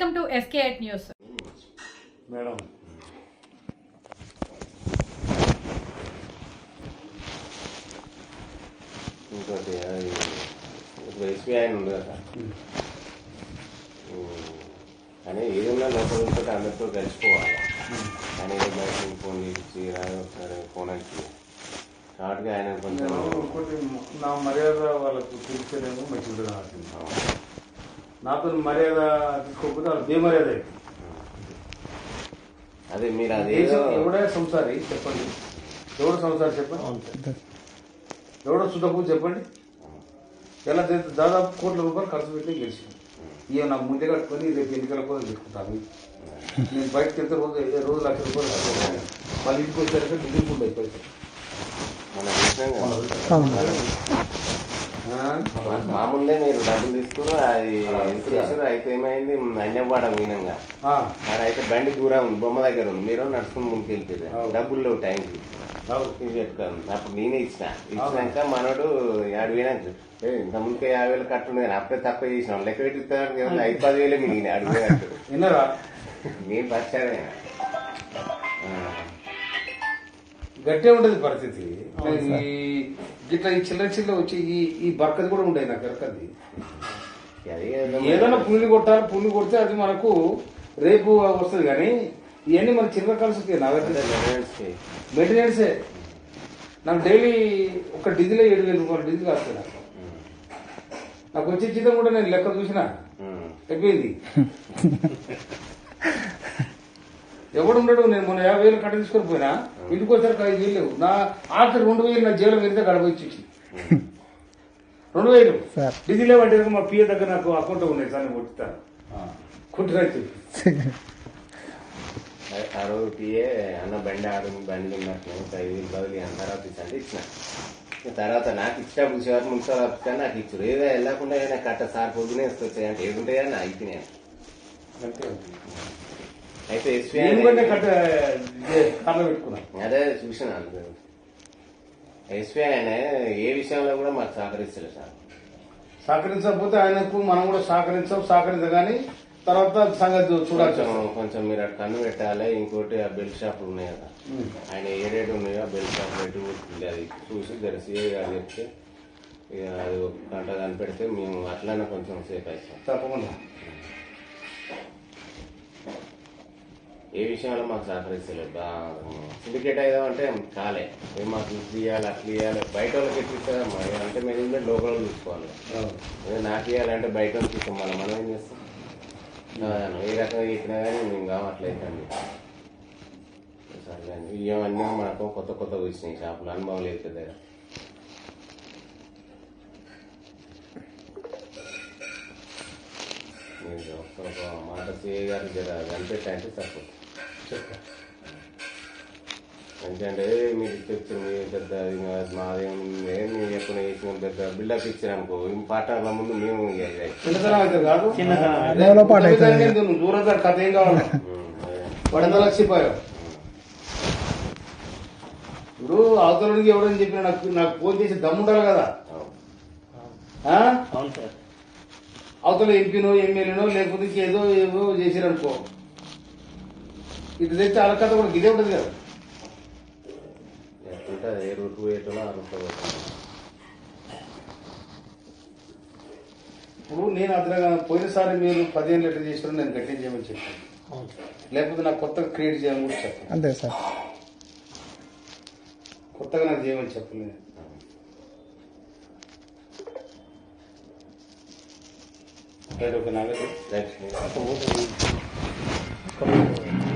Fake news. Madam. ఇంకోటి అది ఇప్పుడు ఎస్బీఐ ఉంది కదా. కానీ ఏదైనా లోపల ఉంటే అందరితో కలిసిపోవాలి. కానీ ఏదో బయట నుంచి ఫోన్ చేసి ఒకసారి ఫోన్ వచ్చి కాబట్టి ఆయన కొంచెం నా మర్యాద వాళ్ళకు తెలిసేదేమో నాకు నాతో మర్యాద తీసుకోకపోతే వాళ్ళు బేమర్యాద. అదే మీరు అదేదో దేశం ఎవడే సంసారి చెప్పండి. ఎవడు సంసారి చెప్పండి? ఎవడో సుధకు చెప్పండి? ఎలా చేస్తే దాదాపు కోట్ల రూపాయలు ఖర్చు పెట్టి గెలిచింది. ఇక నాకు ముందే కట్టుకొని రేపు ఎన్నికల కోసం పెట్టుకుంటాను నేను బయటకు వెళ్తే రోజు రోజు లక్ష రూపాయలు. మళ్ళీ ఇంటికి ఢిల్లీకి ఉండే పైసలు మామూలుగా మీరు డబ్బులు తీసుకుని అది చేసారు అయితే ఏమైంది అన్యవాడ మీనంగా మరి అయితే బండి దూరం ఉంది బొమ్మ దగ్గర ఉంది. మీరు నడుచుకుని ముందుకు వెళ్ళిపోయారు డబ్బులు లేవు. ఇది చెప్తాను. అప్పుడు నేనే ఇచ్చిన ఇచ్చినాక మనోడు యాడ్ పోయినాక "ఏ, ఇంత ముందుకే యాభై వేలు కట్టుండే కానీ అప్పుడే తక్కువ చేసినాం. లెక్క పెట్టి ఇస్తాడు కదా ఐదు పది వేలే మిగిలిన అడిగినట్టు విన్నారా? నేను పచ్చాడే గట్టే ఉండేది పరిస్థితి. ఈ గిట్ల ఈ చిల్లర చిల్లర వచ్చి ఈ ఈ బర్కది కూడా ఉండేది నాకు ఏదో ఏదైనా పుల్లి కొట్టాలి పుల్లి కొడితే అది మనకు రేపు వస్తుంది కానీ ఇవన్నీ మన చిల్లర కలిసి నా అదే మెయింటెనెన్స్కి. మెయింటెనెన్సే. నాకు డైలీ ఒక డీజిల్ ఏడు వేల రూపాయలు డీజిల్ వస్తుంది నాకు. నాకు వచ్చే జీతం కూడా నేను లెక్క చూసిన. అయిపోయింది. ఎవడు ఉండడు నేను మొన్న యాభై వేలు కట్ట తీసుకొని పోయినా. ఇంటికి వచ్చారు ఐదు వేలు లేవు. నా ఆఖరి రెండు వేలు నా జైలు వెళ్తే గడపచ్చి రెండు వేలు. డీజిల్ ఏమంటే మా పిఏ దగ్గర నాకు అకౌంట్ ఉన్నాయి సార్ నేను కొట్టిస్తాను కొట్టిరైతే ఆ- ఆ రోజు పిఏ అన్న బండి ఆడు బండి ఉన్నట్టు ఒక ఐదు వేలు బదులు అని తర్వాత ఇచ్చి అంటే ఇచ్చిన. తర్వాత నాకు ఇచ్చినప్పుడు చివరి మున్సిపల్ ఆఫీసర్ నాకు ఇచ్చారు. ఏదో వెళ్ళకుండా కట్ట సార్ పొద్దునే వస్తాయి అంటే ఏముంటాయని నా అయిపోయినాయి అయితే అదే చూసిన ఎస్పీ ఆయన ఏ విషయంలో కూడా మాకు సహకరిస్తారు సార్. సహకరించకపోతే ఆయనకు మనం కూడా సహకరించాం సహకరించగాని తర్వాత సంగతి చూడాల్సి కొంచెం మీరు అటు కన్ను పెట్టాలి ఇంకోటి ఆ బెల్ట్ షాపులు ఉన్నాయి కదా. ఆయన ఏ రేటు ఉన్నాయో ఆ బెల్ట్ షాప్ రేటు ఉంటుంది అది చూసి సిఐ గారు చెప్తే ఇక అది ఒక గంట కనిపెడితే మేము అట్లనే కొంచెం సేఫ్ అవుతాం తప్పకుండా. ఏ విషయంలో మాకు సహకరిస్తలేదు. సిండికేట్ అయ్యాం అంటే కాలే. ఏ మాకు ఇది తీయాలి అట్లా ఇవ్వాలి బయట వాళ్ళకి ఎట్లా ఇక అంటే మేము లోకల్ వాళ్ళు చూసుకోవాలి. అదే నాకు ఇవ్వాలంటే బయట వాళ్ళకి ఇస్తాం. మనం ఏం చేస్తాం? ఏ రకంగా చెప్పినా కానీ మేము కావట్లేదండి. సరే ఇవన్నీ మనకు కొత్త కొత్త వచ్చినాయి షాపులు. అనుభవం లేదు కదా ఒక్క మాట సిఏ గారు జర కనిపెట్టంటే సరిపోతుంది. ఎందుకంటే మీరు చెప్తారు పెద్ద మాదేం ఏం మీరు ఎప్పుడు చేసిన పెద్ద బిల్డప్ ఇచ్చారు అనుకో ఈ పాటల ముందు మేము దూరం కథ ఏం కావాలి. వాడు లక్షిపోయావు ఇప్పుడు అవతలకి ఎవరని చెప్పిన నాకు నాకు ఫోన్ చేసి దమ్ముండాలి కదా? అవతల ఎంపీనో ఎమ్మెల్యేనో లేకపోతే ఏదో ఏదో చేసిరనుకో ఇటు తెచ్చి అలకథ కూడా ఇదే ఉంటుంది కదా. ఎట్లుంటుంది ఏ రూట్ పోయేటో ఇప్పుడు నేను అతను పోయినసారి మీరు పదిహేను లీటర్ చేసిన నేను గట్టిగా చేయమని చెప్పాను. లేకపోతే నాకు కొత్తగా క్రియేట్ చేయమని కూడా చెప్పాను అంతే సార్. కొత్తగా నాకు చేయమని చెప్పలేదు. రైట్ ఓకే ఈ